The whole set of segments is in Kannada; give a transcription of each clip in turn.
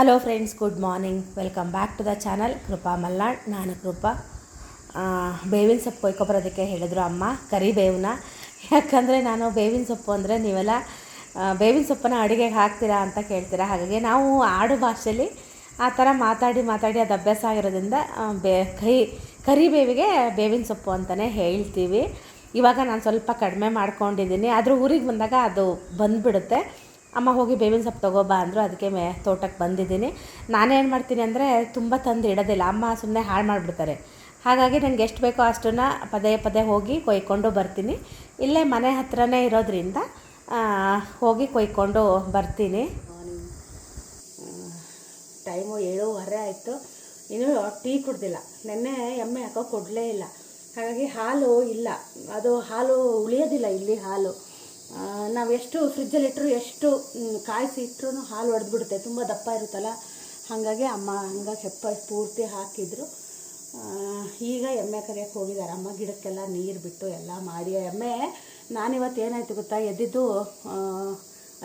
Hello friends good morning welcome back to the channel Krupa Malnad ನಾನು ಕೃಪಾ ಬೇವಿನ ಸೊಪ್ಪು ಕೊಯ್ಕೊಬರೋದಕ್ಕೆ ಹೇಳಿದ್ರು ಅಮ್ಮ ಕರಿಬೇವನ್ನ ಯಾಕಂದರೆ ನಾನು ಬೇವಿನ ಸೊಪ್ಪು ಅಂದರೆ ನೀವೆಲ್ಲ ಬೇವಿನ ಸೊಪ್ಪನ್ನು ಅಡುಗೆಗೆ ಹಾಕ್ತೀರಾ ಅಂತ ಕೇಳ್ತೀರಾ? ಹಾಗಾಗಿ ನಾವು ಆಡು ಭಾಷೆಯಲ್ಲಿ ಆ ಥರ ಮಾತಾಡಿ ಮಾತಾಡಿ ಅದು ಅಭ್ಯಾಸ ಆಗಿರೋದ್ರಿಂದ ಬೇ ಕೈ ಕರಿಬೇವಿಗೆ ಬೇವಿನ ಸೊಪ್ಪು ಅಂತಲೇ ಹೇಳ್ತೀವಿ. ಇವಾಗ ನಾನು ಸ್ವಲ್ಪ ಕಡಿಮೆ ಮಾಡ್ಕೊಂಡಿದ್ದೀನಿ. ಆದರೂ ಊರಿಗೆ ಬಂದಾಗ ಅದು ಬಂದುಬಿಡುತ್ತೆ. ಅಮ್ಮ ಹೋಗಿ ಬೇವಿನ ಸೊಪ್ಪು ತೊಗೊಬಾ ಅಂದರು. ಅದಕ್ಕೆ ಮೇ ತೋಟಕ್ಕೆ ಬಂದಿದ್ದೀನಿ. ನಾನೇನು ಮಾಡ್ತೀನಿ ಅಂದರೆ ತುಂಬ ತಂದು ಇಡೋದಿಲ್ಲ. ಅಮ್ಮ ಸುಮ್ಮನೆ ಹಾಳು ಮಾಡಿಬಿಡ್ತಾರೆ. ಹಾಗಾಗಿ ನನಗೆ ಎಷ್ಟು ಬೇಕೋ ಅಷ್ಟನ್ನು ಪದೇ ಪದೇ ಹೋಗಿ ಕೊಯ್ಕೊಂಡು ಬರ್ತೀನಿ. ಇಲ್ಲೇ ಮನೆ ಹತ್ರನೇ ಇರೋದ್ರಿಂದ ಹೋಗಿ ಕೊಯ್ಕೊಂಡು ಬರ್ತೀನಿ. ಟೈಮು ಏಳೂವರೆ ಆಯಿತು. ಇನ್ನೂ ಟೀ ಕುಡ್ದಿಲ್ಲ. ನೆನ್ನೆ ಎಮ್ಮೆ ಹಾಕೋ ಕೊಡಲೇ ಇಲ್ಲ. ಹಾಗಾಗಿ ಹಾಲು ಇಲ್ಲ. ಅದು ಹಾಲು ಉಳಿಯೋದಿಲ್ಲ ಇಲ್ಲಿ ಹಾಲು. ನಾವು ಎಷ್ಟು ಫ್ರಿಜ್ಜಲ್ಲಿ ಇಟ್ಟರು ಎಷ್ಟು ಕಾಯಿಸಿ ಇಟ್ಟರು ಹಾಲು ಒಡೆದ್ಬಿಡುತ್ತೆ. ತುಂಬ ದಪ್ಪ ಇರುತ್ತಲ್ಲ? ಹಾಗಾಗಿ ಅಮ್ಮ ಹಂಗಾಗಿ ಹೆಪ್ಪ ಪೂರ್ತಿ ಹಾಕಿದ್ರು. ಈಗ ಎಮ್ಮೆ ಕರೆಯೋಕ್ಕೆ ಹೋಗಿದ್ದಾರೆ ಅಮ್ಮ ಗಿಡಕ್ಕೆಲ್ಲ ನೀರು ಬಿಟ್ಟು ಎಲ್ಲ ಮಾಡಿ ಎಮ್ಮೆ ನಾನಿವತ್ತು ಏನಾಯಿತು ಗೊತ್ತಾ? ಎದ್ದಿದ್ದು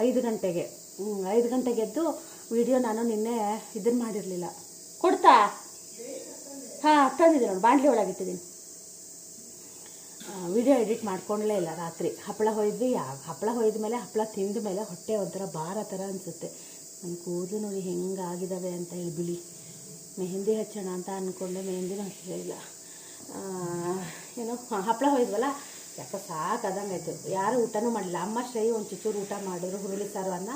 ಐದು ಗಂಟೆಗೆ. ಐದು ಗಂಟೆಗೆ ಎದ್ದು ವಿಡಿಯೋ ನಾನು ನಿನ್ನೆ ಇದನ್ನು ಮಾಡಿರಲಿಲ್ಲ. ಕೊಡ್ತಾ? ಹಾಂ ತಂದಿದ್ದೀನಿ ನೋಡಿ ಬಾಂಡ್ಲಿ ಒಳಗಿಟ್ಟಿದ್ದೀನಿ ವಿಡಿಯೋ ಎಡಿಟ್ ಮಾಡ್ಕೊಳ್ಲೇ ಇಲ್ಲ ರಾತ್ರಿ. ಹಪ್ಪಳ ಹೊಯ್ದ್ವಿ ಹಪ್ಪಳ ಹೊಯ್ದ ಮೇಲೆ, ಹಪ್ಪಳ ತಿಂದ ಮೇಲೆ ಹೊಟ್ಟೆ ಒಂಥರ ಭಾರ ಥರ ಅನಿಸುತ್ತೆ. ನನ್ನ ಕೂದಲು ನೋಡಿ ಹೆಂಗಾಗಿದ್ದಾವೆ ಅಂತ ಹೇಳಿ ಬಿಳಿ. ಮೆಹಂದಿ ಹಚ್ಚೋಣ ಅಂತ ಅಂದ್ಕೊಂಡೆ ಮೆಹಂದಿನೂ ಹಚ್ಚಲೇ ಇಲ್ಲ. ಏನೋ ಹಪ್ಪಳ ಹೊಯ್ದ್ವಲ್ಲ? ಯಾಕೋ ಸಾಕಾದಂಗಾಯ್ತು. ಯಾರು ಊಟನೂ ಮಾಡಲಿಲ್ಲ ಅಮ್ಮ ಶ್ರೇಯಿ ಒಂದು ಚಿಚೂರು ಊಟ ಮಾಡಿದ್ರು, ಹುರುಳಿ ಸಾರು ಅನ್ನ.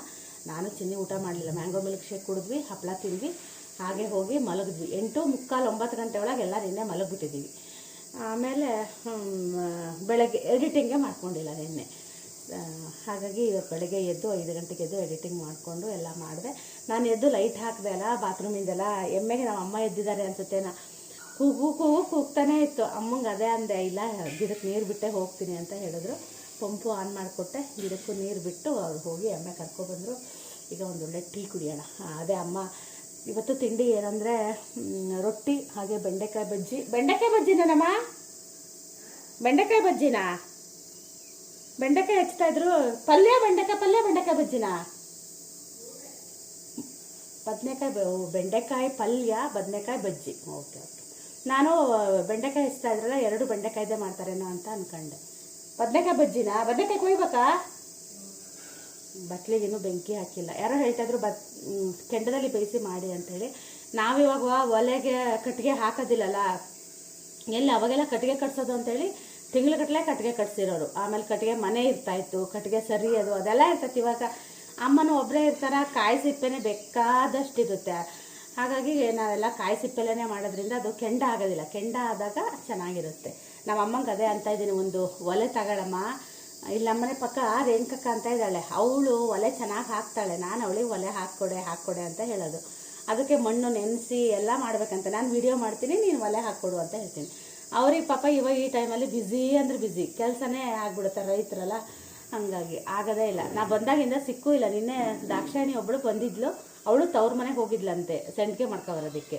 ನಾನು ಚಿನ್ನಿ ಊಟ ಮಾಡಲಿಲ್ಲ. ಮ್ಯಾಂಗೋ ಮಿಲ್ಕ್ ಶೇಕ್ ಕುಡಿದ್ವಿ, ಹಪ್ಪಳ ತಿಂದ್ವಿ. ಹಾಗೆ ಹೋಗಿ ಮಲಗಿದ್ವಿ. ಎಂಟು ಮುಕ್ಕಾಲು ಒಂಬತ್ತು ಗಂಟೆ ಒಳಗೆ ಎಲ್ಲ ನಿನ್ನೆ ಮಲಗಿಬಿಟ್ಟಿದ್ದೀವಿ. ಆಮೇಲೆ ಬೆಳಗ್ಗೆ ಎಡಿಟಿಂಗೇ ಮಾಡ್ಕೊಂಡಿಲ್ಲ ನಿನ್ನೆ. ಹಾಗಾಗಿ ಇವತ್ತು ಬೆಳಗ್ಗೆ ಎದ್ದು ಐದು ಗಂಟೆಗೆ ಎದ್ದು ಎಡಿಟಿಂಗ್ ಮಾಡಿಕೊಂಡು ಎಲ್ಲ ಮಾಡಿದೆ. ನಾನು ಎದ್ದು ಲೈಟ್ ಹಾಕಿದೆ ಅಲ್ಲ ಬಾತ್ರೂಮಿಂದೆಲ್ಲ ಎಮ್ಮೆಗೆ ನಮ್ಮ ಅಮ್ಮ ಎದ್ದಿದ್ದಾರೆ ಅನ್ಸುತ್ತೆ ನಾ ಕೂಗು ಕೂಗು, ಕೂಗ್ತಾನೆ ಇತ್ತು. ಅಮ್ಮಂಗೆ ಅದೇ ಅಂದೆ, ಇಲ್ಲ ಗಿಡಕ್ಕೆ ನೀರು ಬಿಟ್ಟೆ ಹೋಗ್ತೀನಿ ಅಂತ ಹೇಳಿದ್ರು. Pump on ಮಾಡಿಕೊಟ್ಟೆ. ಗಿಡಕ್ಕೂ ನೀರು ಬಿಟ್ಟು ಅವ್ರು ಹೋಗಿ ಎಮ್ಮೆ ಕರ್ಕೊಬಂದರು ಈಗ ಒಂದು ಒಳ್ಳೆ ಟೀ ಕುಡಿಯೋಣ. ಅದೇ ಅಮ್ಮ ಇವತ್ತು ತಿಂಡಿ ಏನಂದರೆ ರೊಟ್ಟಿ ಹಾಗೆ ಬೆಂಡೆಕಾಯಿ ಬಜ್ಜಿ. ಬೆಂಡೆಕಾಯಿ ಬಜ್ಜಿನಮ್ಮ ಬೆಂಡೆಕಾಯಿ ಬಜ್ಜಿನಾ? ಬೆಂಡೆಕಾಯಿ ಹಚ್ತಾ ಇದ್ರು. ಪಲ್ಯ ಬೆಂಡೆಕಾಯಿ ಪಲ್ಯ ಬೆಂಡೆಕಾಯಿ ಬಜ್ಜಿನಾ? ಬದನೆಕಾಯಿ ಬೆಂಡೆಕಾಯಿ ಪಲ್ಯ, ಬದನೆಕಾಯಿ ಬಜ್ಜಿ. Okay okay. ನಾನು ಬೆಂಡೆಕಾಯಿ ಹಚ್ತಾ ಇದ್ರಲ್ಲ, ಎರಡು ಬೆಂಡೆಕಾಯಿದೆ ಮಾಡ್ತಾರೇನೋ ಅಂತ ಅನ್ಕೊಂಡೆ. ಬದನೆಕಾಯಿ ಬಜ್ಜಿನಾ? ಬದನೆಕಾಯಿ ಕೊಯ್ಬೇಕಾ? ಬಟ್ಲಿಗೇನು ಬೆಂಕಿ ಹಾಕಿಲ್ಲ. ಯಾರೋ ಹೇಳ್ತಾಯಿದ್ರು ಬತ್ ಕೆಂಡದಲ್ಲಿ ಬೇಯಿಸಿ ಮಾಡಿ ಅಂತೇಳಿ ನಾವಿವಾಗ ಒಲೆಗೆ ಕಟ್ಟಿಗೆ ಹಾಕೋದಿಲ್ಲಲ್ಲ. ಎಲ್ಲಿ ಅವಾಗೆಲ್ಲ ಕಟ್ಟಿಗೆ ಕಟ್ಸೋದು ಅಂತೇಳಿ ತಿಂಗ್ಳುಗಟ್ಟಲೆ ಕಟ್ಟಿಗೆ ಕಟ್ಸಿರೋರು. ಆಮೇಲೆ ಕಟ್ಟಿಗೆ ಮನೆ ಇರ್ತಾಯಿತ್ತು, ಕಟ್ಟಿಗೆ ಸರಿ ಅದು, ಅದೆಲ್ಲ ಇರ್ತೈತೆ ಇವಾಗ. ಅಮ್ಮನೂ ಒಬ್ಬರೇ ಇರ್ತಾರೆ, ಕಾಯಿ ಸಿಪ್ಪೆನೇ ಬೇಕಾದಷ್ಟು ಇರುತ್ತೆ ಹಾಗಾಗಿ ನಾವೆಲ್ಲ ಕಾಯಿ ಸಿಪ್ಪೆಲೇ ಮಾಡೋದ್ರಿಂದ ಅದು ಕೆಂಡ ಆಗೋದಿಲ್ಲ. ಕೆಂಡ ಆದಾಗ ಚೆನ್ನಾಗಿರುತ್ತೆ. ನಮ್ಮ ಅಮ್ಮಂಗೆ ಅದೇ ಅಂತ ಇದ್ದೀನಿ ಒಂದು ಒಲೆ ತಗೊಳಮ್ಮ. ಇಲ್ಲಿ ನಮ್ಮನೆ ಪಕ್ಕ ರೇಣುಕಕ್ಕ ಅಂತ ಇದ್ದಾಳೆ. ಅವಳು ಒಲೆ ಚೆನ್ನಾಗಿ ಹಾಕ್ತಾಳೆ. ನಾನು ಅವಳಿಗೆ ಒಲೆ ಹಾಕ್ಕೊಡೆ ಹಾಕ್ಕೊಡೆ ಅಂತ ಹೇಳೋದು. ಅದಕ್ಕೆ ಮಣ್ಣು ನೆನೆಸಿ ಎಲ್ಲ ಮಾಡ್ಬೇಕಂತ. ನಾನು ವಿಡಿಯೋ ಮಾಡ್ತೀನಿ, ನೀನು ಒಲೆ ಹಾಕ್ಕೊಡು ಅಂತ ಹೇಳ್ತೀನಿ. ಅವ್ರಿಗೆ ಪಾಪ ಇವಾಗ ಈ ಟೈಮಲ್ಲಿ ಬ್ಯುಸಿ ಅಂದ್ರೆ ಬ್ಯುಸಿ ಕೆಲಸನೇ ಆಗ್ಬಿಡುತ್ತೆ ರೈತರಲ್ಲ. ಹಾಗಾಗಿ ಆಗೋದೇ ಇಲ್ಲ. ನಾ ಬಂದಾಗಿಂದ ಸಿಕ್ಕೂ ಇಲ್ಲ. ನಿನ್ನೆ ದಾಕ್ಷಾಯಣಿ ಒಬ್ಬಳು ಬಂದಿದ್ಲು. ಅವಳು ತವ್ರ ಮನೆಗೆ ಹೋಗಿದ್ಲಂತೆ, ಸೆಂಟ್ಗೆ ಮಾಡ್ಕೊಬರೋದಕ್ಕೆ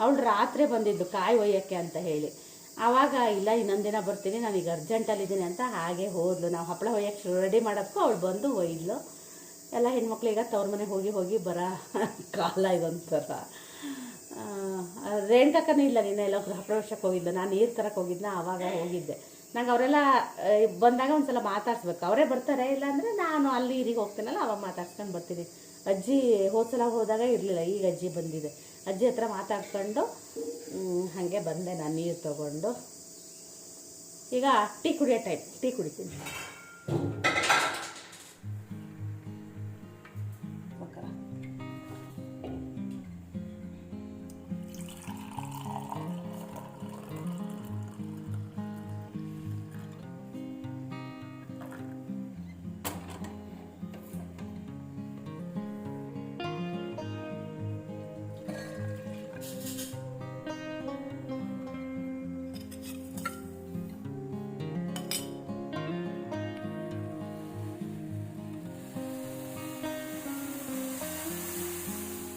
ಅವಳು ರಾತ್ರಿ ಬಂದಿದ್ದು ಕಾಯಿ ಒಯ್ಯೋಕ್ಕೆ ಅಂತ ಹೇಳಿ. ಆವಾಗ, ಇಲ್ಲ, ಇನ್ನೊಂದು ದಿನ ಬರ್ತೀನಿ ನಾನೀಗ ಅರ್ಜೆಂಟಲ್ಲಿದ್ದೀನಿ ಅಂತ ಹಾಗೆ ಹೋದ್ಲು. ನಾವು ಹಪ್ಪಳ ಒಯ್ಯಕ್ಕೆ ರೆಡಿ ಮಾಡೋದಕ್ಕೂ ಅವಳು ಬಂದು ಒಯ್ದ್ಲು. ಎಲ್ಲ ಹೆಣ್ಮಕ್ಳು ಈಗ ತವ್ರ ಮನೆಗೆ ಹೋಗಿ ಹೋಗಿ ಬರ ಕಾಲ ಇದೊಂಥರ. ರೇಣುಕಕ್ಕನೂ ಇಲ್ಲ ನಿನ್ನೆ ಎಲ್ಲ ವರ್ಷಕ್ಕೆ ಹೋಗಿದ್ದೆ ನಾನು ನೀರು ತರಕ್ಕೆ ಹೋಗಿದ್ನ, ಆವಾಗ ಹೋಗಿದ್ದೆ. ನಂಗೆ ಅವರೆಲ್ಲ ಬಂದಾಗ ಬಂದಾಗ ಒಂದ್ಸಲ ಮಾತಾಡ್ಸ್ಬೇಕು. ಅವರೇ ಬರ್ತಾರೆ ಇಲ್ಲಾಂದರೆ ನಾನು ಅಲ್ಲಿ ಇರಿಗೆ ಹೋಗ್ತೀನಲ್ಲ, ಅವಾಗ ಮಾತಾಡ್ಸ್ಕೊಂಡು ಬರ್ತೀನಿ. ಅಜ್ಜಿ ಹೋದ ಸಲ ಹೋದಾಗ ಇರಲಿಲ್ಲ, ಈಗ ಅಜ್ಜಿ ಬಂದಿದೆ. ಅಜ್ಜಿ ಹತ್ರ ಮಾತಾಡ್ಕೊಂಡು ಹಾಗೆ ಬಂದೆ ನಾನು ನೀರು ತಗೊಂಡು. ಈಗ ಟೀ ಕುಡಿಯೋ ಟೈಮ್ ಟೀ ಕುಡಿತೀನಿ.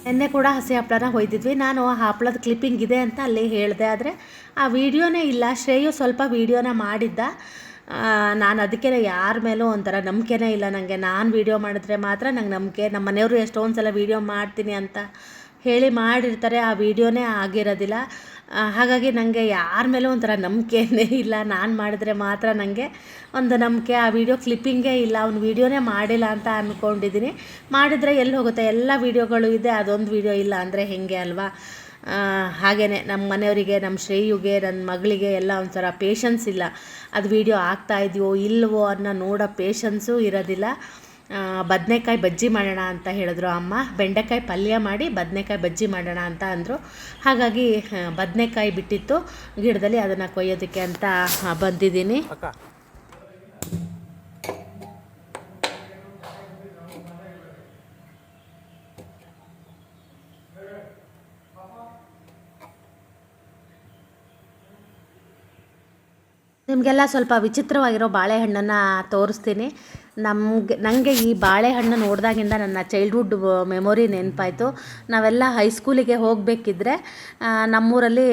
ನಿನ್ನೆ ಕೂಡ ಹಸಿ ಹಪ್ಪಳನ ಹೊಯ್ದಿದ್ವಿ. ನಾನು ಆ ಹಪ್ಪಳದ ಕ್ಲಿಪ್ಪಿಂಗ್ ಇದೆ ಅಂತ ಅಲ್ಲಿ ಹೇಳಿದೆ. ಆದರೆ ಆ ವಿಡಿಯೋನೇ ಇಲ್ಲ. ಶ್ರೇಯು ಸ್ವಲ್ಪ ವೀಡಿಯೋನ ಮಾಡಿದ್ದ. ನಾನು ಅದಕ್ಕೆ ಯಾರ ಮೇಲೂ ಒಂಥರ ನಂಬಿಕೆನೇ ಇಲ್ಲ ನನಗೆ ನಾನು ವೀಡಿಯೋ ಮಾಡಿದ್ರೆ ಮಾತ್ರ ನಂಗೆ ನಂಬಿಕೆ. ನಮ್ಮ ಮನೆಯವರು ಎಷ್ಟೊಂದು ಸಲ ವೀಡಿಯೋ ಮಾಡ್ತೀನಿ ಅಂತ ಹೇಳಿ ಮಾಡಿರ್ತಾರೆ. ಆ ವಿಡಿಯೋನೇ ಆಗಿರೋದಿಲ್ಲ. ಹಾಗಾಗಿ ನನಗೆ ಯಾರ ಮೇಲೂ ಒಂಥರ ನಂಬಿಕೆನೇ ಇಲ್ಲ. ನಾನು ಮಾಡಿದ್ರೆ ಮಾತ್ರ ನನಗೆ ಒಂದು ನಂಬಿಕೆ. ಆ ವಿಡಿಯೋ ಕ್ಲಿಪ್ಪಿಂಗೇ ಇಲ್ಲ. ಅವ್ನು ವೀಡಿಯೋನೇ ಮಾಡಿಲ್ಲ ಅಂತ ಅಂದ್ಕೊಂಡಿದ್ದೀನಿ ಮಾಡಿದರೆ ಎಲ್ಲಿ ಹೋಗುತ್ತೆ? ಎಲ್ಲ ವೀಡಿಯೋಗಳು ಇದೆ. ಅದೊಂದು ವೀಡಿಯೋ ಇಲ್ಲ ಅಂದರೆ ಹೇಗೆ ಅಲ್ವಾ? ಹಾಗೆಯೇ ನಮ್ಮ ಮನೆಯವರಿಗೆ ನಮ್ಮ ಶ್ರೇಯುಗೆ ನನ್ನ ಮಗಳಿಗೆ ಎಲ್ಲ ಒಂಥರ ಪೇಷನ್ಸ್ ಇಲ್ಲ. ಅದು ವೀಡಿಯೋ ಆಗ್ತಾ ಇದೆಯೋ ಇಲ್ಲವೋ ಅನ್ನೋ ನೋಡೋ ಪೇಷನ್ಸು ಇರೋದಿಲ್ಲ. ಬದನೆಕಾಯಿ ಬಜ್ಜಿ ಮಾಡೋಣ ಅಂತ ಹೇಳಿದ್ರು ಅಮ್ಮ. ಬೆಂಡೆಕಾಯಿ ಪಲ್ಯ ಮಾಡಿ ಬದನೆಕಾಯಿ ಬಜ್ಜಿ ಮಾಡೋಣ ಅಂತ ಅಂದರು. ಹಾಗಾಗಿ ಬದನೆಕಾಯಿ ಬಿಟ್ಟಿತ್ತು. ಗಿಡದಲ್ಲಿ ಅದನ್ನು ಕೊಯ್ಯೋದಕ್ಕೆ ಅಂತ ಬಂದಿದ್ದೀನಿ. ನಿಮಗೆಲ್ಲ ಸ್ವಲ್ಪ ವಿಚಿತ್ರವಾಗಿರೋ ಬಾಳೆಹಣ್ಣನ್ನು ತೋರಿಸ್ತೀನಿ. ನಮಗೆ ನನಗೆ ಈ ಬಾಳೆಹಣ್ಣು ನೋಡಿದಾಗಿಂದ ನನ್ನ ಚೈಲ್ಡ್ಹುಡ್ ಮೆಮೊರಿ ನೆನಪಾಯಿತು. ನಾವೆಲ್ಲ ಹೈಸ್ಕೂಲಿಗೆ ಹೋಗಬೇಕಿದ್ರೆ ನಮ್ಮೂರಲ್ಲಿ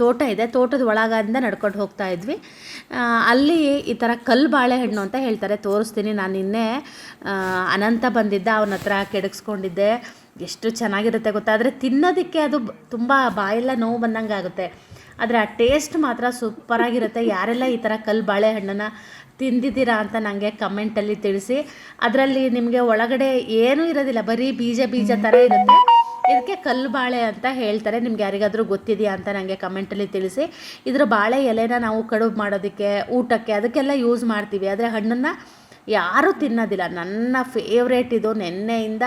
ತೋಟ ಇದೆ. ತೋಟದ ಒಳಗಿಂದ ನಡ್ಕೊಂಡು ಹೋಗ್ತಾ ಇದ್ವಿ. ಅಲ್ಲಿ ಈ ಥರ ಕಲ್ಲು ಬಾಳೆಹಣ್ಣು ಅಂತ ಹೇಳ್ತಾರೆ. ತೋರಿಸ್ತೀನಿ ನಾನು ನಿನ್ನೆ. ಅನಂತ ಬಂದಿದ್ದ, ಅವನ ಹತ್ರ ಕೆಡಗಿಸ್ಕೊಂಡಿದ್ದೆ. ಎಷ್ಟು ಚೆನ್ನಾಗಿರುತ್ತೆ ಗೊತ್ತಾ? ಆದರೆ ತಿನ್ನೋದಕ್ಕೆ ಅದು ತುಂಬ ಬಾಯೆಲ್ಲ ನೋವು ಬಂದಂಗೆ ಆಗುತ್ತೆ ಆದರೆ ಆ ಟೇಸ್ಟ್ ಮಾತ್ರ ಸೂಪರಾಗಿರುತ್ತೆ ಯಾರೆಲ್ಲ ಈ ಥರ ಕಲ್ಲು ಬಾಳೆಹಣ್ಣನ್ನು ತಿಂದಿದ್ದೀರಾ ಅಂತ ನನಗೆ ಕಮೆಂಟಲ್ಲಿ ತಿಳಿಸಿ. ಅದರಲ್ಲಿ ನಿಮಗೆ ಒಳಗಡೆ ಏನೂ ಇರೋದಿಲ್ಲ, ಬರೀ ಬೀಜ ಬೀಜ ಥರ ಇರುತ್ತೆ. ಇದಕ್ಕೆ ಕಲ್ಲು ಬಾಳೆ ಅಂತ ಹೇಳ್ತಾರೆ. ನಿಮ್ಗೆ ಯಾರಿಗಾದರೂ ಗೊತ್ತಿದೆಯಾ ಅಂತ ನನಗೆ ಕಮೆಂಟಲ್ಲಿ ತಿಳಿಸಿ. ಇದರ ಬಾಳೆ ಎಲೆನ ನಾವು ಕಡುಬು ಮಾಡೋದಕ್ಕೆ, ಊಟಕ್ಕೆ ಅದಕ್ಕೆಲ್ಲ ಯೂಸ್ ಮಾಡ್ತೀವಿ. ಆದರೆ ಹಣ್ಣನ್ನು ಯಾರೂ ತಿನ್ನೋದಿಲ್ಲ. ನನ್ನ ಫೇವ್ರೇಟ್ ಇದು. ನೆನ್ನೆಯಿಂದ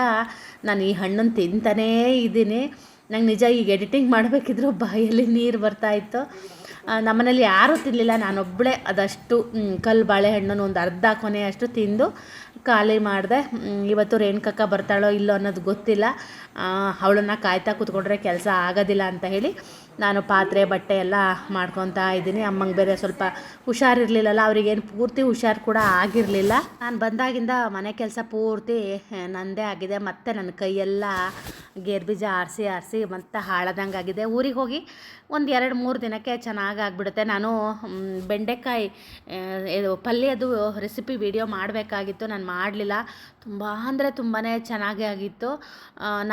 ನಾನು ಈ ಹಣ್ಣನ್ನು ತಿಂತಾನೇ ಇದ್ದೀನಿ. ನಂಗೆ ನಿಜ ಈಗ ಎಡಿಟಿಂಗ್ ಮಾಡಬೇಕಿದ್ರು ಬಾಯಲ್ಲಿ ನೀರು ಬರ್ತಾ ಆ, ನಮ್ಮನೇಲಿ ಯಾರೂ ತಿನ್ನಲಿಲ್ಲ ನಾನೊಬ್ಬಳೇ ಅದಷ್ಟು ಕಲ್ಲು ಬಾಳೆಹಣ್ಣನ್ನು ಒಂದು ಅರ್ಧ ಕೊನೆಯಷ್ಟು ತಿಂದು ಖಾಲಿ ಮಾಡಿದೆ. ಇವತ್ತು ರೇಣುಕಕ್ಕ ಬರ್ತಾಳೋ ಇಲ್ಲೋ ಅನ್ನೋದು ಗೊತ್ತಿಲ್ಲ. ಅವಳನ್ನು ಕಾಯ್ತಾ ಕೂತ್ಕೊಂಡ್ರೆ ಕೆಲಸ ಆಗೋದಿಲ್ಲ ಅಂತ ಹೇಳಿ ನಾನು ಪಾತ್ರೆ ಬಟ್ಟೆ ಎಲ್ಲ ಮಾಡ್ಕೊತಾ ಇದ್ದೀನಿ. ಅಮ್ಮಂಗೆ ಬೇರೆ ಸ್ವಲ್ಪ ಹುಷಾರಿರಲಿಲ್ಲಲ್ಲ ಅವ್ರಿಗೇನು ಪೂರ್ತಿ ಹುಷಾರು ಕೂಡ ಆಗಿರಲಿಲ್ಲ. ನಾನು ಬಂದಾಗಿಂದ ಮನೆ ಕೆಲಸ ಪೂರ್ತಿ ನನ್ನದೇ ನಂದೇ ಆಗಿದೆ. ಮತ್ತು ನನ್ನ ಕೈಯೆಲ್ಲ ಗೇರು ಬೀಜ ಆರಿಸಿ ಆರಿಸಿ ಮತ್ತೆ ಹಾಳದಂಗೆ ಆಗಿದೆ. ಊರಿಗೆ ಹೋಗಿ ಒಂದು ಎರಡು ಮೂರು ದಿನಕ್ಕೆ ಚೆನ್ನಾಗಿ ಆಗಿಬಿಡುತ್ತೆ. ನಾನು ಬೆಂಡೆಕಾಯಿ ಇದು ಪಲ್ಯದು ರೆಸಿಪಿ ವಿಡಿಯೋ ಮಾಡಬೇಕಾಗಿತ್ತು. ನಾನು ಮಾಡಲಿಲ್ಲ. ತುಂಬ ಅಂದರೆ ತುಂಬಾ ಚೆನ್ನಾಗಿ ಆಗಿತ್ತು.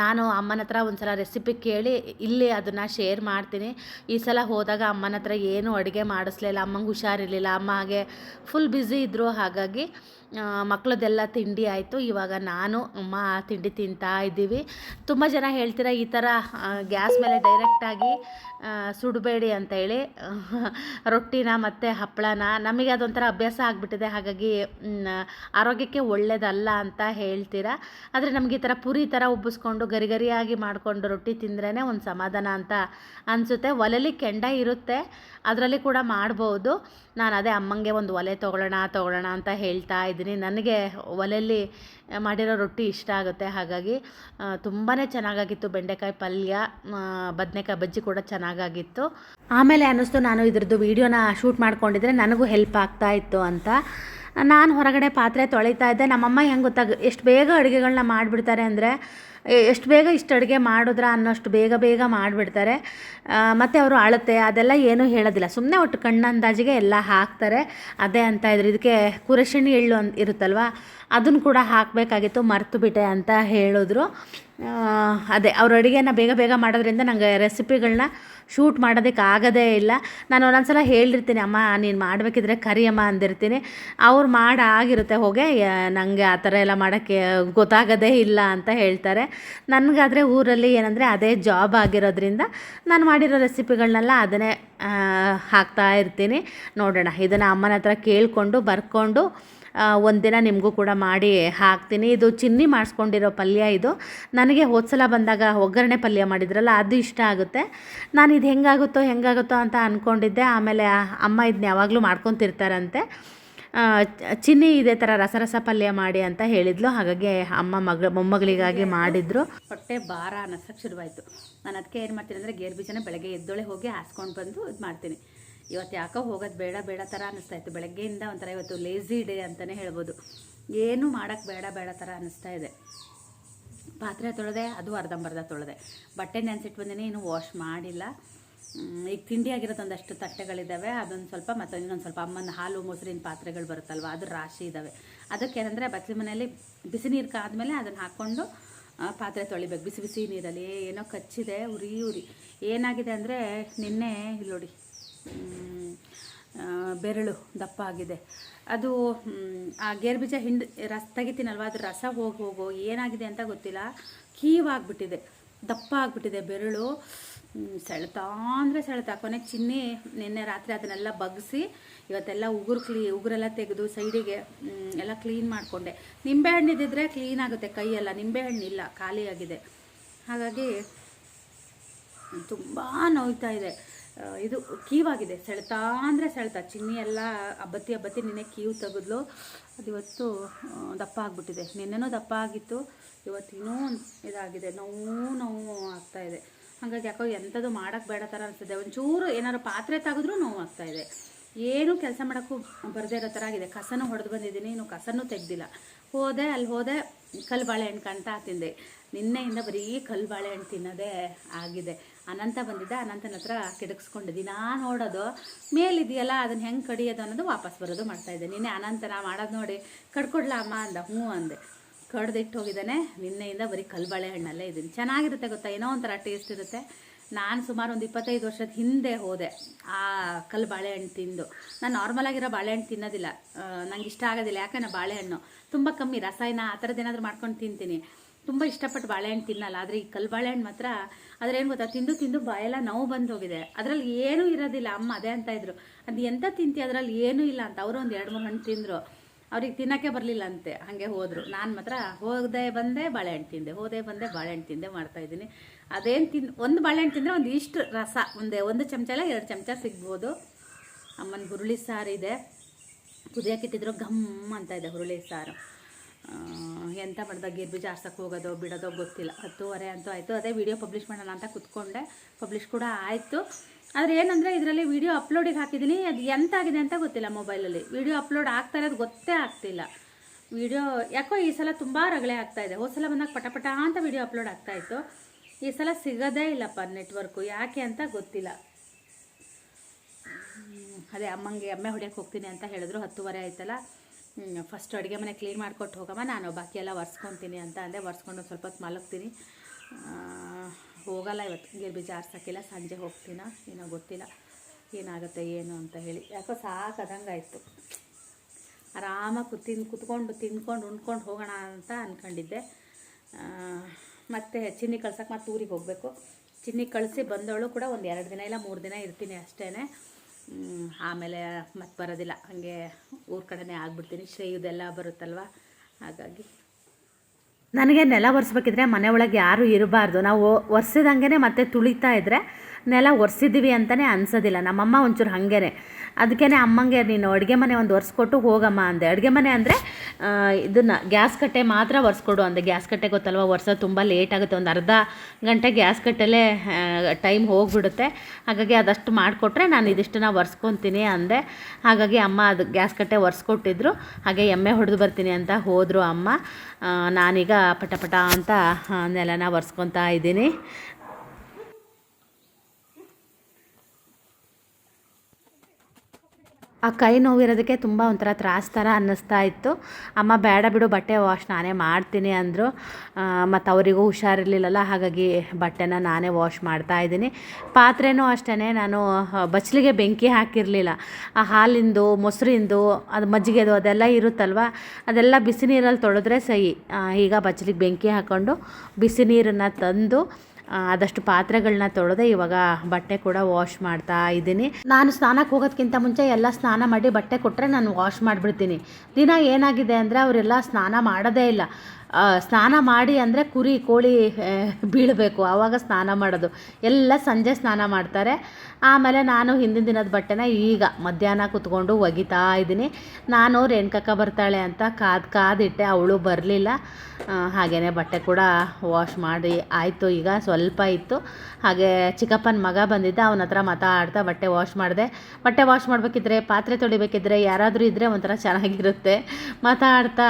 ನಾನು ಅಮ್ಮನ ಹತ್ರ ಒಂದು ಸಲ ರೆಸಿಪಿ ಕೇಳಿ ಇಲ್ಲಿ ಅದನ್ನು ಶೇರ್ ಮಾಡ್ತೀನಿ. ಈ ಸಲ ಹೋದಾಗ ಅಮ್ಮನ ಹತ್ರ ಏನೂ ಅಡುಗೆ ಮಾಡಿಸ್ಲಿಲ್ಲ. ಅಮ್ಮಂಗೆ ಹುಷಾರಿರಲಿಲ್ಲ ಅಮ್ಮ ಹಾಗೆ ಫುಲ್ ಬ್ಯುಸಿ ಇದ್ದರು ಹಾಗಾಗಿ ಆ, ಮಕ್ಳದ್ದೆಲ್ಲ ತಿಂಡಿ ಆಯಿತು. ಇವಾಗ ನಾನು ಅಮ್ಮ ತಿಂಡಿ ತಿಂತಾ ಇದ್ದೀವಿ. ತುಂಬ ಜನ ಹೇಳ್ತೀರ ಈ ಥರ ಗ್ಯಾಸ್ ಮೇಲೆ ಡೈರೆಕ್ಟಾಗಿ ಸುಡಬೇಡಿ ಅಂತ ಹೇಳಿ. ರೊಟ್ಟಿನ ಮತ್ತು ಹಪ್ಪಳನ ನಮಗೆ ಅದೊಂಥರ ಅಭ್ಯಾಸ ಆಗಿಬಿಟ್ಟಿದೆ. ಹಾಗಾಗಿ ಆರೋಗ್ಯಕ್ಕೆ ಒಳ್ಳೆಯದಲ್ಲ ಅಂತ ಹೇಳ್ತೀರಾ. ಆದರೆ ನಮಗೆ ಈ ಥರ ಪುರಿ ಥರ ಉಬ್ಬಿಸ್ಕೊಂಡು ಗರಿ ಗರಿಯಾಗಿ ಮಾಡಿಕೊಂಡು ರೊಟ್ಟಿ ತಿಂದ್ರೇ ಒಂದು ಸಮಾಧಾನ ಅಂತ ಅನಿಸುತ್ತೆ. ಒಲೆಲಿ ಕೆಂಡ ಇರುತ್ತೆ. ಅದರಲ್ಲಿ ಕೂಡ ಮಾಡ್ಬೋದು. ನಾನು ಅದೇ ಅಮ್ಮಂಗೆ ಒಂದು ಒಲೆ ತೊಗೊಳ್ಳೋಣ ತೊಗೊಳ್ಳೋಣ ಅಂತ ಹೇಳ್ತಾ ಇದ್ದೀನಿ. ನನಗೆ ಒಲೆಯಲ್ಲಿ ಮಾಡಿರೋ ರೊಟ್ಟಿ ಇಷ್ಟ ಆಗುತ್ತೆ. ಹಾಗಾಗಿ ತುಂಬಾ ಚೆನ್ನಾಗಾಗಿತ್ತು ಬೆಂಡೆಕಾಯಿ ಪಲ್ಯ. ಬದನೆಕಾಯಿ ಬಜ್ಜಿ ಕೂಡ ಚೆನ್ನಾಗಾಗಿತ್ತು. ಆಮೇಲೆ ಅನ್ನಿಸ್ತು, ನಾನು ಇದ್ರದ್ದು ವೀಡಿಯೋನ ಶೂಟ್ ಮಾಡ್ಕೊಂಡಿದ್ರೆ ನನಗೂ ಹೆಲ್ಪ್ ಆಗ್ತಾ ಇತ್ತು ಅಂತ. ನಾನು ಹೊರಗಡೆ ಪಾತ್ರೆ ತೊಳಿತಾ ಇದ್ದೆ. ನಮ್ಮಮ್ಮ ಹೆಂಗೆ ಗೊತ್ತಾಗ, ಎಷ್ಟು ಬೇಗ ಅಡುಗೆಗಳನ್ನ ಮಾಡಿಬಿಡ್ತಾರೆ ಅಂದರೆ ಎಷ್ಟು ಬೇಗ ಇಷ್ಟು ಅಡುಗೆ ಮಾಡಿದ್ರ ಅನ್ನೋಷ್ಟು ಬೇಗ ಬೇಗ ಮಾಡಿಬಿಡ್ತಾರೆ. ಮತ್ತು ಅವರು ಅಳತೆ ಅದೆಲ್ಲ ಏನೂ ಹೇಳೋದಿಲ್ಲ. ಸುಮ್ಮನೆ ಒಟ್ಟು ಕಣ್ಣಂದಾಜಿಗೆ ಎಲ್ಲ ಹಾಕ್ತಾರೆ. ಅದೇ ಅಂತ ಇದ್ರು. ಇದಕ್ಕೆ ಕುರಶಿಣಿ ಎಳ್ಳು ಅಂತ ಇರುತ್ತಲ್ವ? ಅದನ್ನು ಕೂಡ ಹಾಕಬೇಕಾಗಿತ್ತು ಮರೆತು ಬಿಟ್ಟೆ ಅಂತ ಹೇಳಿದ್ರು. ಅದೇ, ಅವ್ರ ಅಡುಗೆನ ಬೇಗ ಬೇಗ ಮಾಡೋದ್ರಿಂದ ನನಗೆ ರೆಸಿಪಿಗಳನ್ನ ಶೂಟ್ ಮಾಡೋದಕ್ಕೆ ಆಗೋದೇ ಇಲ್ಲ. ನಾನು ಒಂದೊಂದ್ಸಲ ಹೇಳಿರ್ತೀನಿ, ಅಮ್ಮ, ನೀನು ಮಾಡಬೇಕಿದ್ರೆ ಕರಿಯಮ್ಮ ಅಂದಿರ್ತೀನಿ. ಅವ್ರು ಮಾಡಿ ಆಗಿರುತ್ತೆ ಹೋಗೆ ನನಗೆ ಆ ಥರ ಎಲ್ಲ ಮಾಡೋಕ್ಕೆ ಗೊತ್ತಾಗೋದೇ ಇಲ್ಲ ಅಂತ ಹೇಳ್ತಾರೆ. ನನಗಾದರೆ ಊರಲ್ಲಿ ಏನಂದರೆ ಅದೇ ಜಾಬ್ ಆಗಿರೋದ್ರಿಂದ ನಾನು ಮಾಡಿರೋ ರೆಸಿಪಿಗಳನ್ನೆಲ್ಲ ಅದನ್ನೇ ಹಾಕ್ತಾ ಇರ್ತೀನಿ. ನೋಡೋಣ, ಇದನ್ನು ಅಮ್ಮನ ಹತ್ರ ಕೇಳಿಕೊಂಡು, ಬರ್ಕೊಂಡು ಒಂದಿನ ನಿಮಗೂ ಕೂಡ ಮಾಡಿ ಹಾಕ್ತೀನಿ. ಇದು ಚಿನ್ನಿ ಮಾಡಿಸ್ಕೊಂಡಿರೋ ಪಲ್ಯ ಇದು. ನನಗೆ ಹೋದ ಸಲ ಬಂದಾಗ ಒಗ್ಗರಣೆ ಪಲ್ಯ ಮಾಡಿದ್ರಲ್ಲ, ಅದು ಇಷ್ಟ ಆಗುತ್ತೆ. ನಾನು ಇದು ಹೆಂಗಾಗುತ್ತೋ ಹೆಂಗಾಗುತ್ತೋ ಅಂತ ಅಂದ್ಕೊಂಡಿದ್ದೆ ಆಮೇಲೆ ಅಮ್ಮ ಇದನ್ನ ಯಾವಾಗಲೂ ಮಾಡ್ಕೊತಿರ್ತಾರಂತೆ. ಚಿನ್ನಿ ಇದೇ ಥರ ರಸರಸ ಪಲ್ಯ ಮಾಡಿ ಅಂತ ಹೇಳಿದ್ಲು. ಹಾಗಾಗಿ ಅಮ್ಮ ಮಗ, ಮೊಮ್ಮಗಳಿಗಾಗಿ ಮಾಡಿದ್ರು. ಹೊಟ್ಟೆ ಭಾರ ಅನ್ನಿಸಕ್ಕೆ ಶುರುವಾಯಿತು. ನಾನು ಅದಕ್ಕೆ ಏನು ಮಾಡ್ತೀನಿ ಅಂದರೆ ಗೇರ್ ಬೀಜನ ಬೆಳಗ್ಗೆ ಎದ್ದೊಳೆ ಹೋಗಿ ಹಾಸ್ಕೊಂಡು ಬಂದು ಇದು ಮಾಡ್ತೀನಿ. ಇವತ್ತು ಯಾಕೋ ಹೋಗೋದು ಬೇಡ ಬೇಡ ಥರ ಅನ್ನಿಸ್ತಾ ಇತ್ತು. ಬೆಳಗ್ಗೆಯಿಂದ ಒಂಥರ ಇವತ್ತು ಲೇಝಿ ಡೇ ಅಂತಲೇ ಹೇಳ್ಬೋದು. ಏನೂ ಮಾಡೋಕ್ಕೆ ಬೇಡ ಬೇಡ ಥರ ಅನ್ನಿಸ್ತಾ ಇದೆ. ಪಾತ್ರೆ ತೊಳೆದೆ, ಅದು ಅರ್ಧಂಬರ್ಧ ತೊಳೆದೆ. ಬಟ್ಟೆ ನೆನೆಸಿಟ್ಟು ಬಂದಿನಿ, ಇನ್ನೂ ವಾಶ್ ಮಾಡಿಲ್ಲ. ಈಗ ತಿಂಡಿ ಆಗಿರೋದು ಒಂದಷ್ಟು ತಟ್ಟೆಗಳಿದ್ದಾವೆ ಅದೊಂದು ಸ್ವಲ್ಪ ಮತ್ತು ಇನ್ನೊಂದು ಸ್ವಲ್ಪ ಅಮ್ಮನ ಹಾಲು, ಮೊಸರಿನ ಪಾತ್ರೆಗಳು ಬರುತ್ತಲ್ವ, ಅದು ರಾಶಿ ಇದ್ದಾವೆ ಅದಕ್ಕೆ ಏನಂದರೆ ಬಚ್ಚಲ ಮನೆಯಲ್ಲಿ ಬಿಸಿ ನೀರು ಕಾದ್ಮೇಲೆ ಅದನ್ನು ಹಾಕ್ಕೊಂಡು ಪಾತ್ರೆ ತೊಳಿಬೇಕು. ಬಿಸಿ ಬಿಸಿ ನೀರಲ್ಲಿ ಏನೋ ಕಚ್ಚಿದೆ, ಉರಿ ಉರಿ. ಏನಾಗಿದೆ ಅಂದರೆ ನಿನ್ನೆ, ಇಲ್ಲಿ ನೋಡಿ ಬೆರಳು ದಪ್ಪ ಆಗಿದೆ. ಅದು, ಆ, ಗೇರು ಬೀಜ ಹಿಂಡು, ರಸ, ತೆಗಿತೀನಲ್ವ? ಅದು ರಸ ಹೋಗಿ, ಹೋಗೋ ಏನಾಗಿದೆ ಅಂತ ಗೊತ್ತಿಲ್ಲ. ಕೀವಾಗ್ಬಿಟ್ಟಿದೆ ದಪ್ಪ ಆಗಿಬಿಟ್ಟಿದೆ ಬೆರಳು. ಸೆಳೆತಾ ಅಂದರೆ ಸೆಳೆತ. ಕೊನೆಗೆ ಚಿನ್ನಿ ನಿನ್ನೆ ರಾತ್ರಿ ಅದನ್ನೆಲ್ಲ ಬಗ್ಗಿಸಿ ಇವತ್ತೆಲ್ಲ ಉಗುರು ಕ್ಲೀ, ಉಗುರೆಲ್ಲ ತೆಗೆದು ಸೈಡಿಗೆ ಎಲ್ಲ ಕ್ಲೀನ್ ಮಾಡಿಕೊಂಡೆ. ನಿಂಬೆಹಣ್ಣು ಇದ್ದಿದ್ರೆ ಕ್ಲೀನ್ ಆಗುತ್ತೆ ಕೈಯೆಲ್ಲ. ನಿಂಬೆಹಣ್ಣು ಇಲ್ಲ ಖಾಲಿಯಾಗಿದೆ. ಹಾಗಾಗಿ ತುಂಬ ನೋಯ್ತಾ ಇದೆ. ಇದು ಕೀವಾಗಿದೆ. ಸೆಳೆತ ಅಂದರೆ ಸೆಳೆತ. ಚಿನ್ನಿ ಎಲ್ಲ ಅಬ್ಬತ್ತಿ ಅಬ್ಬತ್ತಿ ನಿನ್ನೆ ಕೀವು ತೆಗೆದ್ಲು. ಅದು ಇವತ್ತು ದಪ್ಪ ಆಗಿಬಿಟ್ಟಿದೆ. ನಿನ್ನೆನೂ ದಪ್ಪ ಆಗಿತ್ತು. ಇವತ್ತಿನೂ ಇದಾಗಿದೆ. ನೋವು ನೋವು ಆಗ್ತಾ ಇದೆ. ಹಾಗಾಗಿ ಯಾಕೋ ಎಂಥದ್ದು ಮಾಡೋಕ್ಕೆ ಬೇಡ ಥರ ಅನಿಸ್ತದೆ ಒಂಚೂರು ಏನಾದ್ರು ಪಾತ್ರೆ ತೆಗೆದ್ರೂ ನೋವು ಆಗ್ತಾ ಇದೆ. ಏನು ಕೆಲಸ ಮಾಡೋಕ್ಕೂ ಬರದೇ ಇರೋ ಥರ ಆಗಿದೆ. ಕಸನೂ ಹೊಡೆದು ಬಂದಿದ್ದೀನಿ. ಇನ್ನು ಕಸನೂ ತೆಗ್ದಿಲ್ಲ. ಹೋದೆ, ಅಲ್ಲಿ ಹೋದೆ ಕಲ್ಲು ಬಾಳೆಹಣ್ಣು ಕಾಣ್ತಾ ತಿಂದೆ. ನಿನ್ನೆಯಿಂದ ಬರೀ ಕಲ್ಲು ಬಾಳೆಹಣ್ಣು ತಿನ್ನೋದೇ ಆಗಿದೆ. ಅನಂತ ಬಂದಿದ್ದ, ಅನಂತನ ಹತ್ರ ಕಿಡಕ್ಸ್ಕೊಂಡು ದಿನಾ ನೋಡೋದು, ಮೇಲಿದೆಯಲ್ಲ, ಅದನ್ನ ಹೆಂಗೆ ಕಡಿಯೋದು ಅನ್ನೋದು ವಾಪಸ್ ಬರೋದು ಮಾಡ್ತಾಯಿದ್ದೆ ನಿನ್ನೆ ಅನಂತನ ಮಾಡೋದು ನೋಡಿ, ಕಡ್ಕೊಡ್ಲಾ ಅಮ್ಮ ಅಂದ. ಹ್ಞೂ ಅಂದೆ. ಕಡ್ದಿಟ್ಟು ಹೋಗಿದ್ದಾನೆ, ನಿನ್ನೆಯಿಂದ ಬರೀ ಕಲ್ಬಾಳೆ ಹಣ್ಣಲ್ಲೇ ಇದ್ದೀನಿ. ಚೆನ್ನಾಗಿರುತ್ತೆ ಗೊತ್ತಾ, ಏನೋ ಒಂಥರ ಟೇಸ್ಟ್ ಇರುತ್ತೆ. ನಾನು ಸುಮಾರು ಒಂದು ಇಪ್ಪತ್ತೈದು ವರ್ಷದ ಹಿಂದೆ ಹೋದೆ ಆ ಕಲ್ಲು ಬಾಳೆಹಣ್ಣು ತಿಂದು. ನಾನು ನಾರ್ಮಲಾಗಿರೋ ಬಾಳೆಹಣ್ಣು ತಿನ್ನೋದಿಲ್ಲ. ನಂಗೆ ಇಷ್ಟ ಆಗೋದಿಲ್ಲ. ಯಾಕಂದ್ರೆ ಬಾಳೆಹಣ್ಣು ತುಂಬ ಕಮ್ಮಿ, ರಸಾಯನ ಆ ಥರದ್ದು ಏನಾದರೂ ಮಾಡ್ಕೊಂಡು ತಿಂತೀನಿ. ತುಂಬ ಇಷ್ಟಪಟ್ಟು ಬಾಳೆಹಣ್ಣು ತಿನ್ನಲ್ಲ. ಆದರೆ ಈ ಕಲ್ಲು ಬಾಳೆಹಣ್ಣು ಮಾತ್ರ ಏನು ಗೊತ್ತಾ? ತಿಂದು ತಿಂದು ಬಾಯೆಲ್ಲ ನೋವು ಬಂದು ಹೋಗಿದೆ ಅದರಲ್ಲಿ ಏನೂ ಇರೋದಿಲ್ಲ. ಅಮ್ಮ ಅದೇ ಅಂತ ಇದ್ರು. ಅದು ಎಂತ ತಿಂತಿ? ಅದರಲ್ಲಿ ಏನೂ ಇಲ್ಲ ಅಂತ ಅವರು ಒಂದು ಎರಡು ಮೂರು ಹಣ್ಣು ತಿಂದರು. ಅವ್ರಿಗೆ ತಿನ್ನೋಕ್ಕೆ ಬರಲಿಲ್ಲ ಅಂತೆ. ಹಾಗೆ ಹೋದರು. ನಾನು ಮಾತ್ರ ಹೋಗದೆ ಬಂದೆ ಬಾಳೆಹಣ್ಣು ತಿಂದೆ. ಹೋದೆ ಬಂದೆ ಬಾಳೆಹಣ್ಣು ತಿಂದೆ ಮಾಡ್ತಾಯಿದ್ದೀನಿ ಅದೇನು ತಿನ್, ಒಂದು ಬಾಳೆಹಣ್ಣು ತಿಂದರೆ ಒಂದು ಇಷ್ಟು ರಸ. ಒಂದೇ, ಒಂದು ಚಮಚ ಎಲ್ಲ ಎರಡು ಚಮಚ ಸಿಗ್ಬೋದು. ಅಮ್ಮನ ಹುರುಳಿ ಸಾರು ಇದೆ. ಕುದಿಯೋಕ್ಕಿಟ್ಟಿದ್ರು ಘಮ್ ಅಂತ ಇದೆ ಹುರುಳಿ ಸಾರು. ಎಂತ ಮಾಡ್ದಾಗ ಗೇರ್ ಬೀಜ ಆರ್ಸಕ್ಕೆ ಹೋಗೋದೋ, ಬಿಡೋದೋ ಗೊತ್ತಿಲ್ಲ. ಹತ್ತುವರೆ ಅಂತೂ ಆಯಿತು. ಅದೇ ವಿಡಿಯೋ ಪಬ್ಲಿಷ್ ಮಾಡೋಣ ಅಂತ ಕುತ್ಕೊಂಡೆ. ಪಬ್ಲಿಷ್ ಕೂಡ ಆಯಿತು. ಆದರೆ ಏನಂದರೆ ಇದರಲ್ಲಿ ವಿಡಿಯೋ ಅಪ್ಲೋಡಿಗೆ ಹಾಕಿದ್ದೀನಿ. ಅದು ಎಂತಾಗಿದೆ ಅಂತ ಗೊತ್ತಿಲ್ಲ ಮೊಬೈಲಲ್ಲಿ ವಿಡಿಯೋ ಅಪ್ಲೋಡ್ ಆಗ್ತಾ ಇರೋದು ಗೊತ್ತೇ ಆಗ್ತಿಲ್ಲ. ವಿಡಿಯೋ ಯಾಕೋ ಈ ಸಲ ತುಂಬ ರಗಳೆ ಆಗ್ತಾ ಇದೆ. ಹೋದ ಸಲ ಬಂದಾಗ ಪಟಪಟ ಪಟ ಅಂತ ವಿಡಿಯೋ ಅಪ್ಲೋಡ್ ಆಗ್ತಾ ಇತ್ತು. ಈ ಸಲ ಸಿಗೋದೇ ಇಲ್ಲಪ್ಪ ನೆಟ್ವರ್ಕು ಯಾಕೆ ಅಂತ ಗೊತ್ತಿಲ್ಲ. ಅದೇ ಅಮ್ಮಂಗೆ ಎಮ್ಮೆ ಹೊಡಿಯೋಕೆ ಹೋಗ್ತೀನಿ ಅಂತ ಹೇಳಿದ್ರು. ಹತ್ತುವರೆ ಆಯ್ತಲ್ಲ. ಫಸ್ಟ್ ಅಡುಗೆ ಮನೆ ಕ್ಲೀನ್ ಮಾಡಿಕೊಟ್ಟು ಹೋಗಮ್ಮ, ನಾನು ಬಾಕಿ ಎಲ್ಲ ಒರೆಸ್ಕೊತೀನಿ ಅಂತ ಅಂದೆ, ಒರೆಸ್ಕೊಂಡು ಸ್ವಲ್ಪ ಹೊತ್ತು ಮಲಗ್ತೀನಿ. ಹೋಗಲ್ಲ ಇವತ್ತು ಗೇರ್ ಬೀಜ ಆರ್ಸೋಕ್ಕಿಲ್ಲ, ಸಂಜೆ ಹೋಗ್ತೀನ, ಏನೋ ಗೊತ್ತಿಲ್ಲ, ಏನಾಗುತ್ತೆ, ಏನು ಅಂತ ಹೇಳಿ. ಯಾಕೋ ಸಾಕಾದಂಗೆ ಆಯಿತು ಆರಾಮಾಗಿ ಕೂತಿನ್ ಕುತ್ಕೊಂಡು ತಿನ್ಕೊಂಡು ಉಣ್ಕೊಂಡು ಹೋಗೋಣ ಅಂತ ಅಂದ್ಕೊಂಡಿದ್ದೆ ಮತ್ತು ಚಿನ್ನಿ ಕಳ್ಸೋಕೆ ಮತ್ತೆ ಊರಿಗೆ ಹೋಗಬೇಕು. ಚಿನ್ನಿ ಕಳಿಸಿ ಬಂದವಳು ಕೂಡ ಒಂದು ಎರಡು ದಿನ ಇಲ್ಲ ಮೂರು ದಿನ ಇರ್ತೀನಿ ಅಷ್ಟೇ ಆಮೇಲೆ ಮತ್ತೆ ಬರೋದಿಲ್ಲ. ಹಾಗೆ ಊರ ಕಡೆನೇ ಆಗ್ಬಿಡ್ತೀನಿ. ಶ್ರೇಯುದೆಲ್ಲ ಬರುತ್ತಲ್ವ? ಹಾಗಾಗಿ. ನನಗೆ ನೆಲ ಒರೆಸ್ಬೇಕಿದ್ರೆ ಮನೆ ಒಳಗೆ ಯಾರೂ ಇರಬಾರ್ದು. ನಾವು ಒರೆಸಿದಂಗೆ ಮತ್ತೆ ತುಳಿತಾ ಇದ್ದರೆ ನೆಲ ಒರೆಸಿದ್ದೀವಿ ಅಂತಲೇ ಅನ್ಸೋದಿಲ್ಲ. ನಮ್ಮಮ್ಮ ಒಂಚೂರು ಹಾಗೇನೆ. ಅದಕ್ಕೇ ಅಮ್ಮಂಗೆ ನೀನು ಅಡುಗೆ ಮನೆ ಒಂದು ಒರೆಸ್ಕೊಟ್ಟು ಹೋಗಮ್ಮ ಅಂದೆ. ಅಡುಗೆ ಮನೆ ಅಂದರೆ ಇದನ್ನು ಗ್ಯಾಸ್ ಕಟ್ಟೆ ಮಾತ್ರ ಒರೆಸ್ಕೊಡು ಅಂದೆ. ಗ್ಯಾಸ್ ಕಟ್ಟೆ ಗೊತ್ತಲ್ವ? ಒರೆಸೋದು ತುಂಬ ಲೇಟ್ ಆಗುತ್ತೆ. ಒಂದು ಅರ್ಧ ಗಂಟೆ ಗ್ಯಾಸ್ ಕಟ್ಟೆಲೇ ಟೈಮ್ ಹೋಗಿಬಿಡುತ್ತೆ. ಹಾಗಾಗಿ ಅದಷ್ಟು ಮಾಡಿಕೊಟ್ರೆ ನಾನು ಇದಿಷ್ಟನ್ನ ಒರೆಸ್ಕೊತೀನಿ ಅಂದೆ. ಹಾಗಾಗಿ ಅಮ್ಮ ಅದು ಗ್ಯಾಸ್ ಕಟ್ಟೆ ಒರೆಸ್ಕೊಟ್ಟಿದ್ರು. ಹಾಗೆ ಎಮ್ಮೆ ಹೊಡೆದು ಬರ್ತೀನಿ ಅಂತ ಹೋದರು ಅಮ್ಮ. ನಾನೀಗ ಪಟ ಪಟ ಅಂತ ನೆಲನ ಒರೆಸ್ಕೊತಾ ಇದ್ದೀನಿ. ಆ ಕೈ ನೋವಿರೋದಕ್ಕೆ ತುಂಬ ಒಂಥರ ತ್ರಾಸ ಥರ ಅನ್ನಿಸ್ತಾ ಇತ್ತು. ಅಮ್ಮ, ಬೇಡ ಬಿಡು, ಬಟ್ಟೆ ವಾಶ್ ನಾನೇ ಮಾಡ್ತೀನಿ ಅಂದರು. ಮತ್ತು ಅವರಿಗೂ ಹುಷಾರಿರ್ಲಿಲ್ಲಲ್ಲ, ಹಾಗಾಗಿ ಬಟ್ಟೆನ ನಾನೇ ವಾಶ್ ಮಾಡ್ತಾ ಇದ್ದೀನಿ. ಪಾತ್ರೆನೂ ಅಷ್ಟೇ ನಾನು ಬಚ್ಚಲಿಗೆ ಬೆಂಕಿ ಹಾಕಿರಲಿಲ್ಲ. ಆ ಹಾಲಿಂದು, ಮೊಸರಿಂದು, ಅದು ಮಜ್ಜಿಗೆದು ಅದೆಲ್ಲ ಇರುತ್ತಲ್ವ? ಅದೆಲ್ಲ ಬಿಸಿ ನೀರಲ್ಲಿ ತೊಳೆದ್ರೆ ಸಹಿ. ಈಗ ಬಚ್ಚಲಿಗೆ ಬೆಂಕಿ ಹಾಕ್ಕೊಂಡು ಬಿಸಿ ನೀರನ್ನು ತಂದು ಆದಷ್ಟು ಪಾತ್ರೆಗಳನ್ನ ತೊಳೆದೆ ಇವಾಗ ಬಟ್ಟೆ ಕೂಡ ವಾಶ್ ಮಾಡ್ತಾ ಇದ್ದೀನಿ. ನಾನು ಸ್ನಾನಕ್ಕೆ ಹೋಗೋದಕ್ಕಿಂತ ಮುಂಚೆ ಎಲ್ಲ ಸ್ನಾನ ಮಾಡಿ ಬಟ್ಟೆ ಕೊಟ್ಟರೆ ನಾನು ವಾಶ್ ಮಾಡಿಬಿಡ್ತೀನಿ. ದಿನ ಏನಾಗಿದೆ ಅಂದರೆ ಅವರೆಲ್ಲ ಸ್ನಾನ ಮಾಡೋದೇ ಇಲ್ಲ. ಸ್ನಾನ ಮಾಡಿ ಅಂದರೆ ಕುರಿ, ಕೋಳಿ ಬೀಳಬೇಕು. ಆವಾಗ ಸ್ನಾನ ಮಾಡೋದು. ಎಲ್ಲ ಸಂಜೆ ಸ್ನಾನ ಮಾಡ್ತಾರೆ. ಆಮೇಲೆ ನಾನು ಹಿಂದಿನ ದಿನದ ಬಟ್ಟೆನ ಈಗ ಮಧ್ಯಾಹ್ನ ಕುತ್ಕೊಂಡು ಒಗಿತಾ ಇದ್ದೀನಿ. ನಾನು ರೇಣುಕಕ್ಕ ಬರ್ತಾಳೆ ಅಂತ ಕಾದು ಕಾದಿಟ್ಟೆ ಅವಳು ಬರಲಿಲ್ಲ. ಹಾಗೆಯೇ ಬಟ್ಟೆ ಕೂಡ ವಾಶ್ ಮಾಡಿ ಆಯಿತು, ಈಗ ಸ್ವಲ್ಪ ಇತ್ತು. ಹಾಗೆ ಚಿಕ್ಕಪ್ಪನ ಮಗ ಬಂದಿದ್ದ, ಅವನ ಹತ್ರ ಮಾತಾಡ್ತಾ ಬಟ್ಟೆ ವಾಶ್ ಮಾಡಿದೆ. ಬಟ್ಟೆ ವಾಶ್ ಮಾಡಬೇಕಿದ್ರೆ, ಪಾತ್ರೆ ತೊಳಿಬೇಕಿದ್ರೆ ಯಾರಾದರೂ ಇದ್ದರೆ ಒಂಥರ ಚೆನ್ನಾಗಿರುತ್ತೆ. ಮಾತಾಡ್ತಾ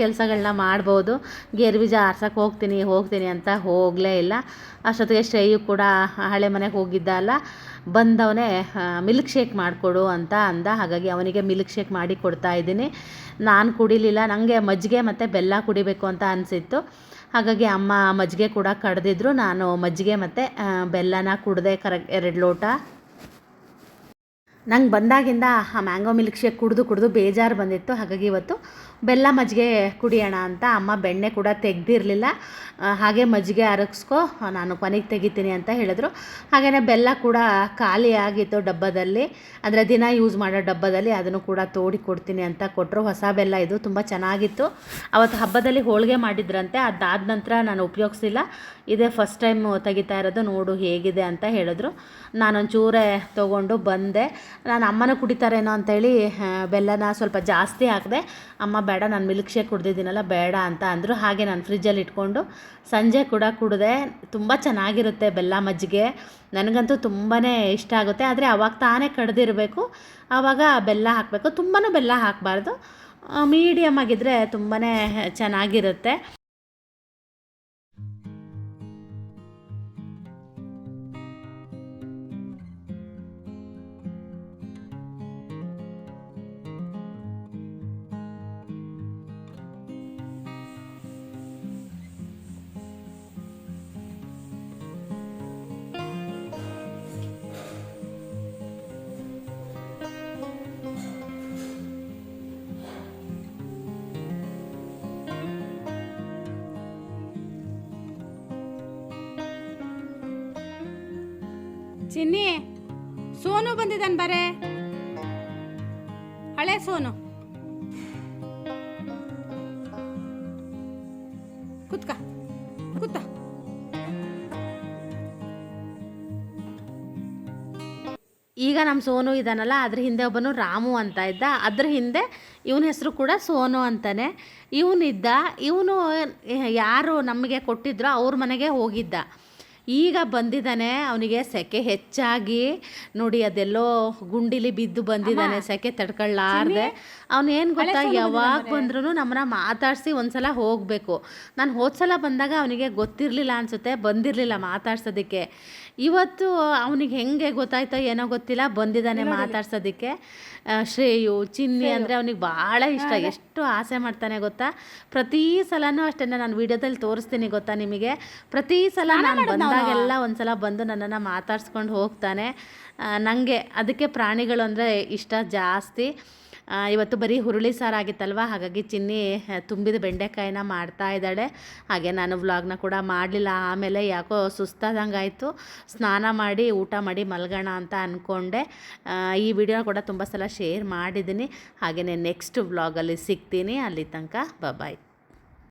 ಕೆಲಸಗಳನ್ನ ಮಾಡ್ಬೋದು. ಗೇರು ಬೀಜ ಆರ್ಸಕ್ಕೆ ಹೋಗ್ತೀನಿ ಹೋಗ್ತೀನಿ ಅಂತ ಹೋಗಲೇ ಇಲ್ಲ. ಅಷ್ಟೊತ್ತಿಗೆ ಶ್ರೇಯು ಕೂಡ ಹಳೆ ಮನೆಗೆ ಹೋಗಿದ್ದ ಅಲ್ಲ, ಬಂದವನೇ ಮಿಲ್ಕ್ ಶೇಕ್ ಮಾಡಿಕೊಡು ಅಂತ ಅಂದ. ಹಾಗಾಗಿ ಅವನಿಗೆ ಮಿಲ್ಕ್ ಶೇಕ್ ಮಾಡಿ ಕೊಡ್ತಾ ಇದ್ದೀನಿ. ನಾನು ಕುಡಿಲಿಲ್ಲ ನನಗೆ ಮಜ್ಜಿಗೆ ಮತ್ತು ಬೆಲ್ಲ ಕುಡಿಬೇಕು ಅಂತ ಅನಿಸಿತ್ತು. ಹಾಗಾಗಿ ಅಮ್ಮ ಮಜ್ಜಿಗೆ ಕೂಡ ಕಡ್ದಿದ್ರು. ನಾನು ಮಜ್ಜಿಗೆ ಮತ್ತು ಬೆಲ್ಲನ ಕುಡಿದೆ ಕರೆಕ್ಟ್ ಎರಡು ಲೋಟ. ನಂಗೆ ಬಂದಾಗಿಂದ ಆ ಮ್ಯಾಂಗೋ ಮಿಲ್ಕ್ ಶೇಕ್ ಕುಡಿದು ಕುಡಿದು ಬೇಜಾರು ಬಂದಿತ್ತು. ಹಾಗಾಗಿ ಇವತ್ತು ಬೆಲ್ಲ ಮಜ್ಜಿಗೆ ಕುಡಿಯೋಣ ಅಂತ ಅಮ್ಮ ಬೆಣ್ಣೆ ಕೂಡ ತೆಗ್ದಿರಲಿಲ್ಲ. ಹಾಗೆ ಮಜ್ಜಿಗೆ ಅರಗಿಸ್ಕೊ, ನಾನು ಕೊನೆಗೆ ತೆಗಿತೀನಿ ಅಂತ ಹೇಳಿದ್ರು. ಹಾಗೆಯೇ ಬೆಲ್ಲ ಕೂಡ ಖಾಲಿ ಆಗಿತ್ತು ಡಬ್ಬದಲ್ಲಿ, ಅಂದರೆ ದಿನ ಯೂಸ್ ಮಾಡೋ ಡಬ್ಬದಲ್ಲಿ ಅದನ್ನು ಕೂಡ ತೋಡಿ ಕೊಡ್ತೀನಿ ಅಂತ ಕೊಟ್ಟರು ಹೊಸ ಬೆಲ್ಲ ಇದು ತುಂಬ ಚೆನ್ನಾಗಿತ್ತು. ಅವತ್ತು ಹಬ್ಬದಲ್ಲಿ ಹೋಳಿಗೆ ಮಾಡಿದ್ರಂತೆ, ಅದಾದ ನಂತರ ನಾನು ಉಪಯೋಗಿಸಿಲ್ಲ. ಇದೇ ಫಸ್ಟ್ ಟೈಮ್ ತೆಗಿತಾ ಇರೋದು, ನೋಡು ಹೇಗಿದೆ ಅಂತ ಹೇಳಿದ್ರು. ನಾನೊಂಚೂರೇ ತೊಗೊಂಡು ಬಂದೆ. ನಾನು ಅಮ್ಮನೂ ಕುಡಿತಾರೇನೋ ಅಂತೇಳಿ ಬೆಲ್ಲನ ಸ್ವಲ್ಪ ಜಾಸ್ತಿ ಹಾಕಿದೆ, ಅಮ್ಮ ಬೇಡ, ನಾನು ಮಿಲ್ಕ್ ಶೇಕ್ ಕುಡ್ದಿದ್ದೀನಲ್ಲ, ಬೇಡ ಅಂತ ಅಂದರು ಹಾಗೆ ನಾನು ಫ್ರಿಜ್ಜಲ್ಲಿ ಇಟ್ಕೊಂಡು ಸಂಜೆ ಕೂಡ ಕುಡಿದೆ. ತುಂಬ ಚೆನ್ನಾಗಿರುತ್ತೆ ಬೆಲ್ಲ ಮಜ್ಜಿಗೆ. ನನಗಂತೂ ತುಂಬಾ ಇಷ್ಟ ಆಗುತ್ತೆ. ಆದರೆ ಅವಾಗ ತಾನೇ ಕಡ್ದಿರಬೇಕು. ಆವಾಗ ಬೆಲ್ಲ ಹಾಕಬೇಕು. ತುಂಬಾ ಬೆಲ್ಲ ಹಾಕಬಾರ್ದು. ಮೀಡಿಯಮ್ ಆಗಿದ್ದರೆ ತುಂಬಾ ಚೆನ್ನಾಗಿರುತ್ತೆ. ಚಿನ್ನಿ, ಸೋನು ಬಂದಿದ್ದಾನೆ ಬರೇ. ಹಳೆ ಸೋನು. ಕುತ್ಕ ಕುತ್ತ ಈಗ ನಮ್ಮ ಸೋನು ಇದಾನಲ್ಲ, ಅದ್ರ ಹಿಂದೆ ಒಬ್ಬನು ರಾಮು ಅಂತ ಇದ್ದ. ಅದ್ರ ಹಿಂದೆ ಇವನ ಹೆಸರು ಕೂಡ ಸೋನು ಅಂತಾನೆ. ಇವನಿದ್ದ, ಇವನು ಯಾರು ನಮಗೆ ಕೊಟ್ಟಿದ್ರೋ ಅವ್ರ ಮನೆಗೆ ಹೋಗಿದ್ದ. ಈಗ ಬಂದಿದ್ದಾನೆ ಅವನಿಗೆ ಸೆಕೆ ಹೆಚ್ಚಾಗಿ. ನೋಡಿ ಅದೆಲ್ಲೋ ಗುಂಡಿಲಿ ಬಿದ್ದು ಬಂದಿದ್ದಾನೆ ಸೆಕೆ ತಡ್ಕೊಳ್ಳಾರ್ದೆ. ಅವನೇನು ಗೊತ್ತಾ ಯಾವಾಗ ಬಂದ್ರೂ ನಮ್ಮನ್ನ ಮಾತಾಡಿಸಿ ಒಂದ್ಸಲ ಹೋಗಬೇಕು. ನಾನು ಹೋದ್ಸಲ ಬಂದಾಗ ಅವನಿಗೆ ಗೊತ್ತಿರಲಿಲ್ಲ ಅನಿಸುತ್ತೆ ಬಂದಿರಲಿಲ್ಲ ಮಾತಾಡ್ಸೋದಕ್ಕೆ. ಇವತ್ತು ಅವನಿಗೆ ಹೆಂಗೆ ಗೊತ್ತಾಯ್ತೋ ಏನೋ ಗೊತ್ತಿಲ್ಲ ಬಂದಿದ್ದಾನೆ ಮಾತಾಡ್ಸೋದಕ್ಕೆ. ಶ್ರೇಯು ಚಿನ್ನಿ ಅಂದರೆ ಅವನಿಗೆ ಭಾಳ ಇಷ್ಟ ಎಷ್ಟು ಆಸೆ ಮಾಡ್ತಾನೆ ಗೊತ್ತಾ? ಪ್ರತಿ ಸಲನೂ ಅಷ್ಟೇ ನಾನು ವಿಡಿಯೋದಲ್ಲಿ ತೋರಿಸ್ತೀನಿ ಗೊತ್ತಾ ನಿಮಗೆ? ಪ್ರತಿ ಸಲ ನಾನು ಬಂದಾಗೆಲ್ಲ ಒಂದ್ಸಲ ಬಂದು ನನ್ನನ್ನು ಮಾತಾಡ್ಸ್ಕೊಂಡು ಹೋಗ್ತಾನೆ. ನನಗೆ ಅದಕ್ಕೆ ಪ್ರಾಣಿಗಳು ಅಂದರೆ ಇಷ್ಟ ಜಾಸ್ತಿ. ಇವತ್ತು ಬರೀ ಹುರುಳಿ ಸಾರು ಆಗಿತ್ತಲ್ವ? ಹಾಗಾಗಿ ಚಿನ್ನಿ ತುಂಬಿದ ಬೆಂಡೆಕಾಯಿನ ಮಾಡ್ತಾ ಇದ್ದಾಳೆ. ಹಾಗೆ ನಾನು ವ್ಲಾಗ್ನ ಕೂಡ ಮಾಡಲಿಲ್ಲ. ಆಮೇಲೆ ಯಾಕೋ ಸುಸ್ತಾದಂಗೆ ಆಯಿತು ಸ್ನಾನ ಮಾಡಿ, ಊಟ ಮಾಡಿ ಮಲ್ಗೋಣ ಅಂತ ಅಂದ್ಕೊಂಡೆ ಈ ವಿಡಿಯೋನ ಕೂಡ ತುಂಬ ಸಲ ಶೇರ್ ಮಾಡಿದ್ದೀನಿ. ಹಾಗೆಯೇ ನೆಕ್ಸ್ಟ್ ವ್ಲಾಗಲ್ಲಿ ಸಿಗ್ತೀನಿ. ಅಲ್ಲಿ ತನಕ ಬಾಯ್